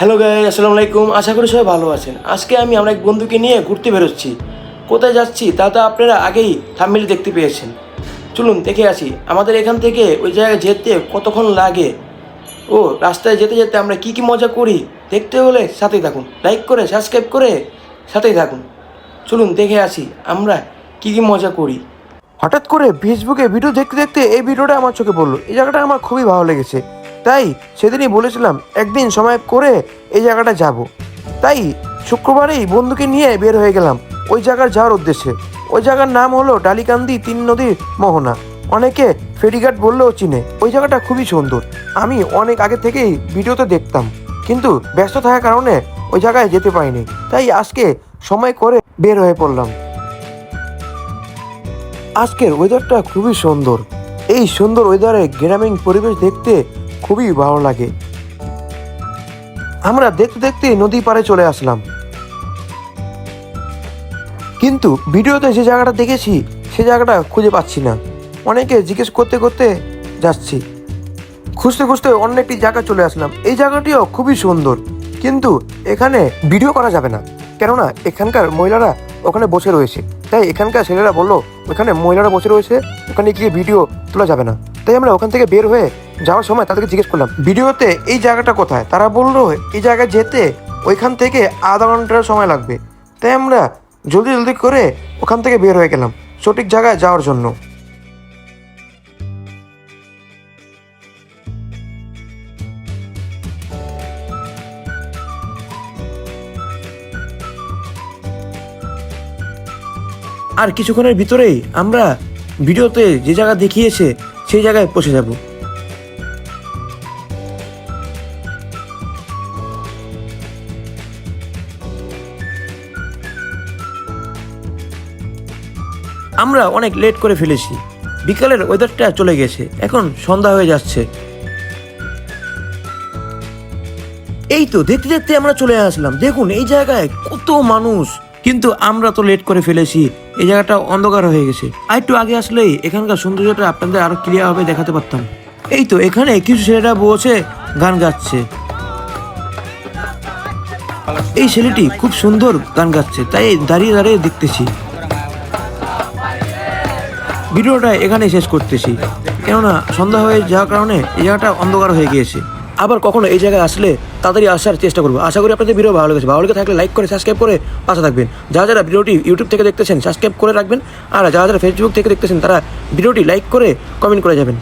Hello guy আসসালামু আলাইকুম। আশা করি সবাই ভালো আছেন। আজকে আমি আমার এক বন্ধুকে নিয়ে ঘুরতে বেরোচ্ছি। কোথায় যাচ্ছি তা তো আপনারা আগেই থামমিলে দেখতে পেয়েছেন। চলুন দেখে আসি, আমাদের এখান থেকে ওই জায়গায় যেতে কতক্ষণ লাগে? ও, রাস্তায় যেতে যেতে আমরা কি কি মজা করি দেখতে হলে সাথেই থাকুন। লাইক করে সাবস্ক্রাইব করে সাথেই থাকুন। চলুন দেখে আসি আমরা কি কি মজা করি। হঠাৎ করে ফেসবুকে ভিডিও দেখতে দেখতে এই ভিডিওটা আমার চোখে পড়ল। এই জায়গাটা আমার খুবই ভালো লেগেছে। তাই সেদিনই বলেছিলাম, একদিন সময় করে এই জায়গাটা যাব। তাই শুক্রবারেই বন্ধুকে নিয়ে বের হয়ে গেলাম ওই জায়গার যাওয়ার উদ্দেশ্যে। ওই জায়গার নাম হলো ডালিকান্দি তিন নদীর মোহনা। অনেকে ফেরিঘাট বললেও চিনে। ওই জায়গাটা খুবই সুন্দর। আমি অনেক আগে থেকেই ভিডিওতে দেখতাম। কিন্তু ব্যস্ত থাকার কারণে ওই জায়গায় যেতে পারিনি। তাই আজকে সময় করে বের হয়ে পড়লাম। আজকের ওয়েদারটা খুবই সুন্দর। এই সুন্দর ওয়েদারে গ্রামীণ পরিবেশ দেখতে খুবই ভালো লাগে। আমরা দেখতে দেখতে নদী পাড়ে চলে আসলাম। কিন্তু ভিডিওতে যে জায়গাটা দেখেছি, সে জায়গাটা খুঁজে পাচ্ছি না। অনেকে জিজ্ঞেস করতে করতে যাচ্ছি। খুঁজতে খুঁজতে অন্য একটি জায়গা চলে আসলাম। এই জায়গাটিও খুবই সুন্দর। কিন্তু এখানে ভিডিও করা যাবে না। কেননা এখানকার মহিলারা ওখানে বসে রয়েছে। তাই এখানকার ছেলেরা বলল, ওখানে মহিলারা বসে রয়েছে, ওখানে গিয়ে ভিডিও তোলা যাবে না। তাই আমরা ওখান থেকে বের হয়ে যাওয়ার সময় তাদেরকে জিজ্ঞেস করলাম, ভিডিওতে এই জায়গাটা কোথায়? তারা বলল, এই জায়গায় যেতে ওইখান থেকে আধা ঘণ্টার সময় লাগবে। তাই আমরা জলদি জলদি করে ওখান থেকে বের হয়ে গেলাম, সঠিক জায়গায় যাওয়ার জন্য। আর কিছুক্ষণের ভিতরেই আমরা ভিডিওতে যে জায়গা দেখিয়েছে, সেই জায়গায় পৌঁছে যাব। আমরা অনেক লেট করে ফেলেছি। বিকালের ওয়েদারটা চলে গেছে। এখন সন্ধ্যা হয়ে যাচ্ছে। এই তো, দেখতে দেখতে আমরা চলে আসলাম। দেখুন, এই জায়গায় কত মানুষ। কিন্তু আমরা তো লেট করে ফেলেছি। এই জায়গাটা অন্ধকার হয়ে গেছে। আর একটু আগে আসলেই এখানকার সৌন্দর্যটা আপনাদের আরও ক্লিয়ার ভাবে দেখাতে পারতাম। এই তো, এখানে কিছু ছেলেরা বসে গান গাচ্ছে। এই ছেলেটি খুব সুন্দর গান গাচ্ছে। তাই দাঁড়িয়ে দাঁড়িয়ে দেখতেছি। ভিডিওটা এখানেই শেষ করতেছি। কেননা সন্ধ্যা হয়ে যাওয়ার কারণে এই জায়গাটা অন্ধকার হয়ে গিয়েছে। আবার কখনো এই জায়গায় আসলে তাড়াতাড়ি আসার চেষ্টা করব। আশা করি আপনাদের ভিডিও ভালো লেগেছে। ভালো লেগে থাকলে লাইক করে সাবস্ক্রাইব করে পাশে থাকবেন। যারা যারা ভিডিওটি ইউটিউব থেকে দেখতেছেন সাবস্ক্রাইব করে রাখবেন। আর যারা যারা ফেসবুক থেকে দেখতেছেন, তারা ভিডিওটি লাইক করে কমেন্ট করে যাবেন।